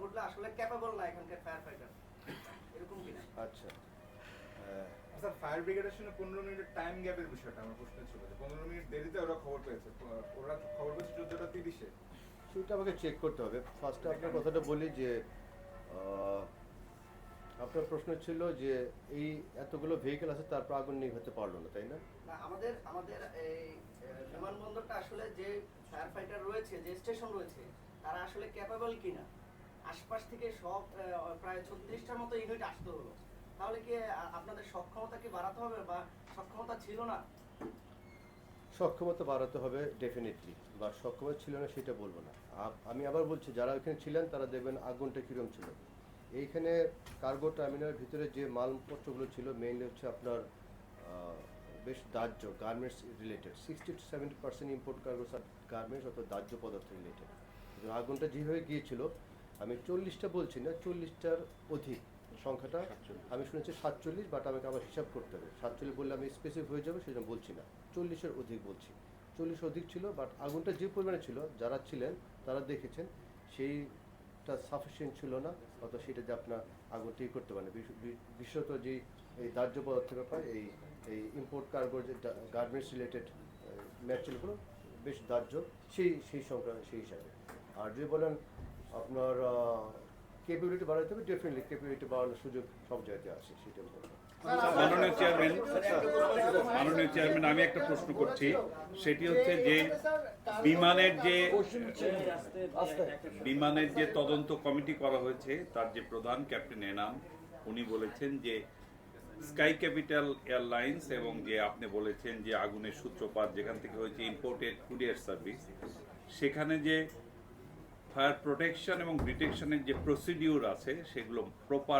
ঘটলে আসলে ক্যাপাবল না এখানকার ফায়ার ফাইটার এরকম কিনা। আচ্ছা। স্যার ফায়ার ব্রিগেডের সঙ্গে পনেরো মিনিটের টাইম গ্যাপের বিষয়টা আমার প্রশ্ন ছিল যে পনেরো মিনিট দেরিতে ওরা খবর পেয়েছে। ওরা খবর পেয়েছে চোদ্দটা তিরিশে। সেটা আমাকে চেক করতে হবে। ফার্স্টে আপনার কথাটা বলি যে আপনার প্রশ্ন ছিল যে এই এতগুলো ভেহিকেল আছে তারপর আগুন নিভাতে পারল না তাই না? না আমাদের আমাদের এই বিমানবন্দরটা আসলে যে ফায়ার ফাইটার রয়েছে যে স্টেশন রয়েছে তারা আসলে ক্যাপাবল কিনা? আশপাশ থেকে সব প্রায় ছত্রিশটার মতো ইউনিট আসতে হলো। তাহলে কি আপনাদের সক্ষমতা কি বাড়াতে হবে বা সক্ষমতা ছিল না? সক্ষমতা বাড়াতে হবে ডেফিনেটলি বা সক্ষমতা ছিল না, সেটা বলব না। আমি আবার বলছি, যারা ওইখানে ছিলেন, তারা দেখবেন আগুনটা কীরকম ছিল। এইখানে কার্গো টার্মিনালের ভিতরে যে মালপত্রগুলো ছিল মেইনলি হচ্ছে আপনার বেশ দাহ্য garments related sixty to seventy percent import cargo garments অথবা দাহ্য পদার্থ রিলেটেড আগুনটা যেভাবে গিয়েছিল আমি চল্লিশটা বলছি না চল্লিশটার অধিক সংখ্যাটা আমি শুনেছি সাতচল্লিশ বাট আমাকে আবার হিসাব করতে হবে। সাতচল্লিশ বললে আমি স্পেসিফিক হয়ে যাবে সেজন্য বলছি না। চল্লিশের অধিক বলছি। চল্লিশ অধিক ছিল বাট আগুনটা যে পরিমাণে ছিল যারা ছিলেন তারা দেখেছেন সেইটা সাফিসিয়েন্ট ছিল না অত সেটা যে আপনার আগুনটি করতে পারেন। বিশেষত যে এই দাহ্য পদার্থের ব্যাপার এই এই ইম্পোর্ট কার্গোর যে গার্মেন্টস রিলেটেড ম্যাটেরিয়ালগুলো বেশ দাহ্য সেই সেই সংখ্যা সেই হিসাবে। আর যদি বলেন আপনার কেপিবিলিটি বাড়াতে হবে ডেফিনেটলি কেপিবিলিটি বাড়ানোর সুযোগ সব জায়গাতে আছে সেটা বলব। মাননীয় চেয়ারম্যান মাননীয় চেয়ারম্যান আমি একটা প্রশ্ন করছি। সেটি হচ্ছে যে, বিমানের যে বিমানের যে তদন্ত কমিটি করা হয়েছে, তার যে প্রধান ক্যাপ্টেন এনাম, উনি বলেছেন যে, স্কাই ক্যাপিটাল এয়ারলাইন্স এবং যে আপনি বলেছেন যে আগুনের সূত্রপাত যেখান থেকে হয়েছে ইম্পোর্টেড কুরিয়ার সার্ভিস, সেখানে যে ফায়ার প্রোটেকশন এবং ডিটেকশনের যে প্রসিডিউর আছে সেগুলো প্রপার